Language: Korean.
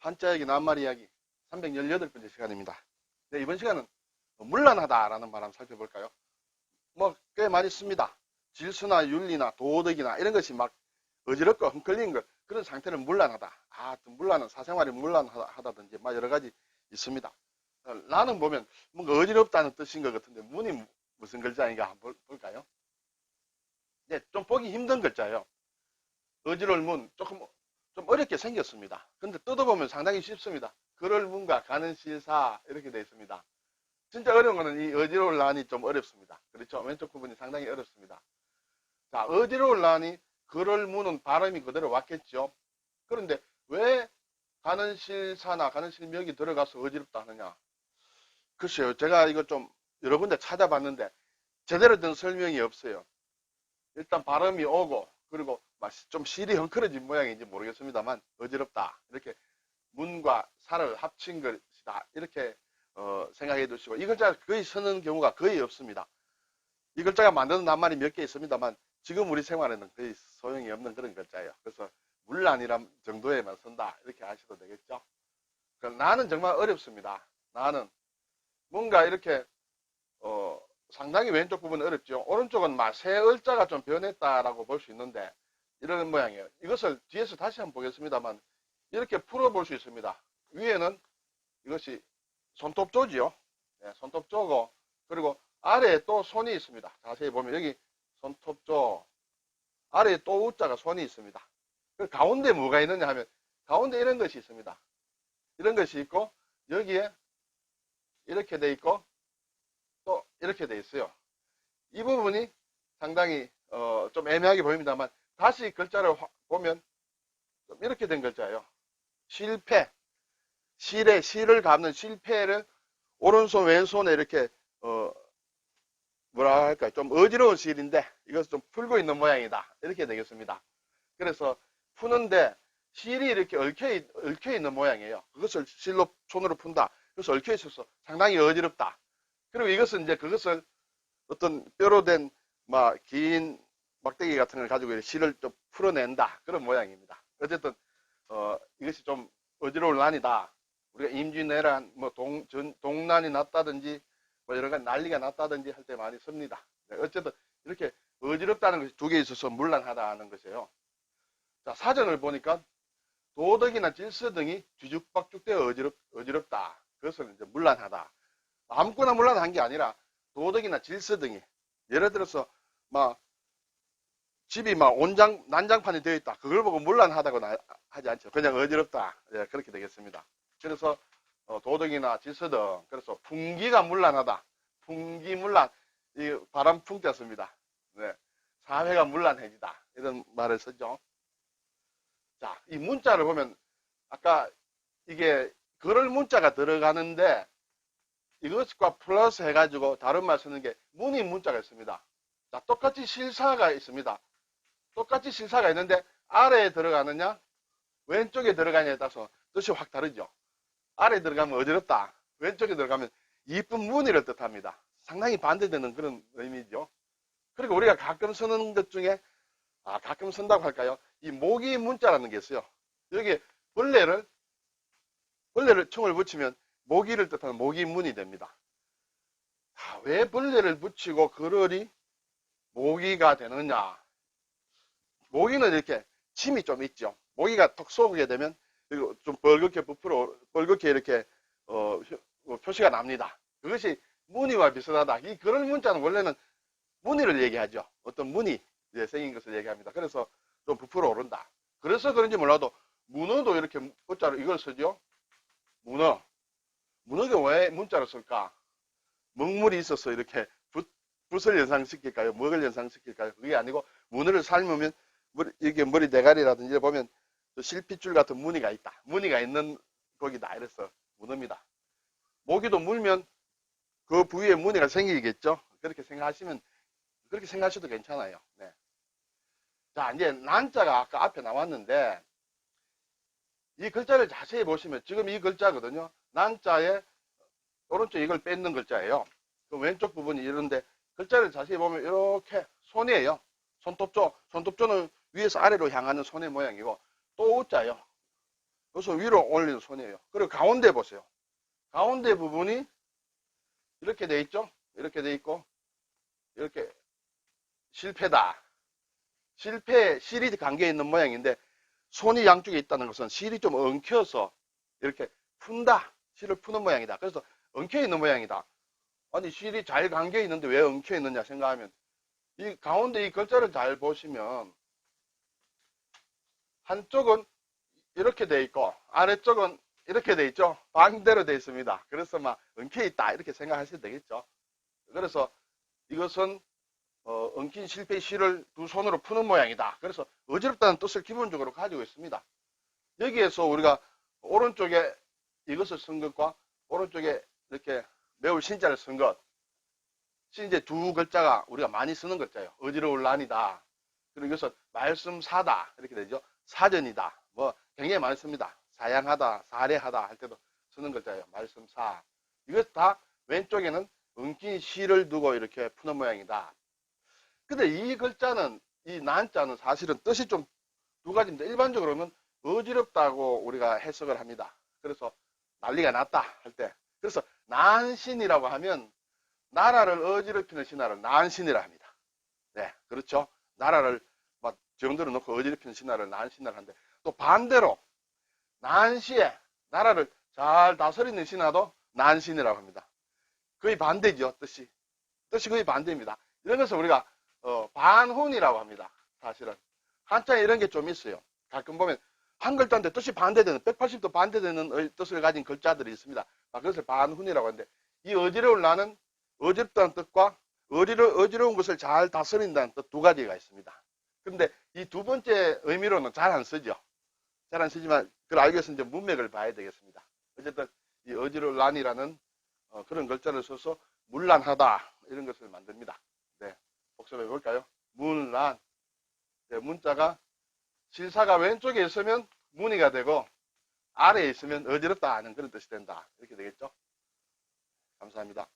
한자역이 낱말 이야기 318번째 시간입니다. 네, 이번 시간은 물란하다라는 말 한번 살펴볼까요? 뭐 꽤 많이 씁니다. 질서나 윤리나 도덕이나 이런 것이 막 어지럽고 흠끌리는 것 그런 상태를 물란하다. 아, 또 물란은 사생활이 물란하다든지 막 여러 가지 있습니다. 어, 나는 보면 뭔가 어지럽다는 뜻인 것 같은데 문이 무슨 글자인가 한번 볼- 볼까요? 네, 좀 보기 힘든 글자예요. 어지러울 문 조금 좀 어렵게 생겼습니다. 근데 뜯어보면 상당히 쉽습니다. 그럴 문과 가는 실사 이렇게 되어 있습니다. 진짜 어려운 거는 이 어지러울 난이 좀 어렵습니다. 그렇죠? 왼쪽 부분이 상당히 어렵습니다. 자, 어지러울 난이 그럴 문은 발음이 그대로 왔겠죠. 그런데 왜 가는 실사나 가는 실명이 들어가서 어지럽다 하느냐? 글쎄요, 제가 이거 좀 여러 군데 찾아봤는데 제대로 된 설명이 없어요. 일단 발음이 오고 그리고 막좀 실이 헝클어진 모양인지 모르겠습니다만 어지럽다 이렇게 문과 살을 합친 것이다 이렇게 어, 생각해 두시고 이 글자가 거의 쓰는 경우가 거의 없습니다. 이 글자가 만드는 낱말이 몇 개 있습니다만 지금 우리 생활에는 거의 소용이 없는 그런 글자예요. 그래서 물란이란 정도에만 쓴다 이렇게 아셔도 되겠죠. 그 나는 정말 어렵습니다. 나는 뭔가 이렇게 어, 상당히 왼쪽 부분은 어렵죠. 오른쪽은 막새 을자가 좀 변했다라고 볼 수 있는데 이런 모양이에요. 이것을 뒤에서 다시 한번 보겠습니다만 이렇게 풀어볼 수 있습니다. 위에는 이것이 손톱조지요. 네, 손톱조고 그리고 아래에 또 손이 있습니다. 자세히 보면 여기 손톱조 아래에 또 우자가 손이 있습니다. 그 가운데 뭐가 있느냐 하면 가운데 이런 것이 있습니다. 이런 것이 있고 여기에 이렇게 돼 있고 또 이렇게 돼 있어요. 이 부분이 상당히 어, 좀 애매하게 보입니다만 다시 글자를 화- 보면 좀 이렇게 된 글자예요. 실패. 실에 실을 감는 실패를 오른손 왼손에 이렇게 어, 뭐라 할까요? 좀 어지러운 실인데 이것을 좀 풀고 있는 모양이다. 이렇게 되겠습니다. 그래서 푸는데 실이 이렇게 얽혀, 있, 얽혀 있는 모양이에요. 그것을 실로 손으로 푼다. 그래서 얽혀 있어서 상당히 어지럽다. 그리고 이것은 이제 그것을 어떤 뼈로 된 막 긴 막대기 같은 걸 가지고 실을 좀 풀어낸다. 그런 모양입니다. 어쨌든 어, 이것이 좀 어지러울 난이다. 우리가 임진왜란, 뭐 동, 전, 동난이 났다든지 뭐 여러 가지 난리가 났다든지 할 때 많이 씁니다. 네, 어쨌든 이렇게 어지럽다는 것이 두 개 있어서 물란하다는 것이에요. 자, 사전을 보니까 도덕이나 질서 등이 뒤죽박죽되어 어지럽, 어지럽다. 그것을 이제 물란하다. 아무거나 물란한 게 아니라 도덕이나 질서 등이 예를 들어서 막 집이 막 온장 난장판이 되어 있다. 그걸 보고 물란하다고 나- 하지 않죠. 그냥 어지럽다. 예, 그렇게 되겠습니다. 그래서 어, 도덕이나 질서 등 그래서 풍기가 물란하다. 풍기물란 이 바람 풍자습니다. 네. 사회가 물란해지다. 이런 말을 쓰죠. 자, 이 문자를 보면 아까 이게 그럴 문자가 들어가는데 이것과 플러스 해가지고 다른 말 쓰는 게 문이 문자가 있습니다. 자, 똑같이 실사가 있습니다. 똑같이 실사가 있는데 아래에 들어가느냐 왼쪽에 들어가냐에 따라서 뜻이 확 다르죠. 아래에 들어가면 어지럽다. 왼쪽에 들어가면 이쁜 무늬를 뜻합니다. 상당히 반대되는 그런 의미죠. 그리고 우리가 가끔 쓰는 것 중에 아 가끔 쓴다고 할까요? 이 모기 문자라는 게 있어요. 여기 벌레를 벌레를 총을 붙이면 모기를 뜻하는 모기문이 됩니다. 아, 왜 벌레를 붙이고 그럴이 모기가 되느냐? 모기는 이렇게 침이 좀 있죠. 모기가 톡 쏘게 되면 좀 벌겋게 부풀어 벌겋게 이렇게 어, 표- 어, 표시가 납니다. 그것이 무늬와 비슷하다. 이 그럴 문자는 원래는 무늬를 얘기하죠. 어떤 무늬 이제 생긴 것을 얘기합니다. 그래서 좀 부풀어 오른다. 그래서 그런지 몰라도 문어도 이렇게 문자로 이걸 쓰죠. 문어. 문어가 왜 문자로 쓸까? 먹물이 있어서 이렇게 붓, 붓을 연상시킬까요? 먹을 연상시킬까요? 그게 아니고 문어를 삶으면 머리, 이게 머리 대가리라든지 보면 또 실핏줄 같은 무늬가 있다. 무늬가 있는 고기다. 이래서 문어입니다. 모기도 물면 그 부위에 무늬가 생기겠죠? 그렇게 생각하시면 그렇게 생각하셔도 괜찮아요. 네. 자, 이제 난자가 아까 앞에 나왔는데 이 글자를 자세히 보시면 지금 이 글자거든요. 난자에 오른쪽 이걸 뺏는 글자예요. 그 왼쪽 부분이 이런데 글자를 자세히 보면 이렇게 손이에요. 손톱조. 손톱조는 위에서 아래로 향하는 손의 모양이고 또 우자요. 여기서 위로 올리는 손이에요. 그리고 가운데 보세요. 가운데 부분이 이렇게 돼 있죠? 이렇게 돼 있고, 이렇게 실패다. 실패, 실이 관계 있는 모양인데, 손이 양쪽에 있다는 것은 실이 좀 엉켜서 이렇게 푼다. 실을 푸는 모양이다. 그래서 엉켜 있는 모양이다. 아니, 실이 잘 관계 있는데 왜 엉켜 있느냐 생각하면, 이 가운데 이 글자를 잘 보시면, 한쪽은 이렇게 돼 있고, 아래쪽은 이렇게 돼 있죠? 반대로 돼 있습니다. 그래서 막 엉켜 있다. 이렇게 생각하셔도 되겠죠? 그래서 이것은 어, 엉킨 실패 실을 두 손으로 푸는 모양이다. 그래서 어지럽다는 뜻을 기본적으로 가지고 있습니다. 여기에서 우리가 오른쪽에 이것을 쓴 것과 오른쪽에 이렇게 매울 신자를 쓴 것. 신제 두 글자가 우리가 많이 쓰는 글자예요. 어지러울 난이다. 그리고 이것은 말씀 사다. 이렇게 되죠. 사전이다. 뭐 굉장히 많이 씁니다. 사양하다, 사례하다 할 때도 쓰는 글자예요. 말씀 사. 이것 다 왼쪽에는 엉킨 시를 두고 이렇게 푸는 모양이다. 근데 이 글자는, 이 난자는 사실은 뜻이 좀 두 가지인데, 일반적으로는 어지럽다고 우리가 해석을 합니다. 그래서 난리가 났다 할 때. 그래서 난신이라고 하면 나라를 어지럽히는 신하를 난신이라 합니다. 네, 그렇죠. 나라를 막 정들어 놓고 어지럽히는 신하를 난신이라 하는데, 또 반대로 난시에 나라를 잘 다스리는 신하도 난신이라고 합니다. 거의 반대죠, 뜻이. 뜻이 거의 반대입니다. 이런 것을 우리가 어, 반훈이라고 합니다. 사실은. 한자에 이런 게 좀 있어요. 가끔 보면 한 글자인데 뜻이 반대되는, 180도 반대되는 의- 뜻을 가진 글자들이 있습니다. 아, 그것을 반훈이라고 하는데 이 어지러울 나는 어지럽다는 뜻과 어지러, 어지러운 것을 잘 다스린다는 뜻 두 가지가 있습니다. 근데 이 두 번째 의미로는 잘 안 쓰죠. 잘 안 쓰지만 그걸 알기 위해서 이제 문맥을 봐야 되겠습니다. 어쨌든 이 어지러울 난이라는 어, 그런 글자를 써서 문란하다 이런 것을 만듭니다. 네, 복습해 볼까요? 문란. 네, 문자가 실사가 왼쪽에 있으면 문의가 되고 아래에 있으면 어지럽다 하는 그런 뜻이 된다. 이렇게 되겠죠? 감사합니다.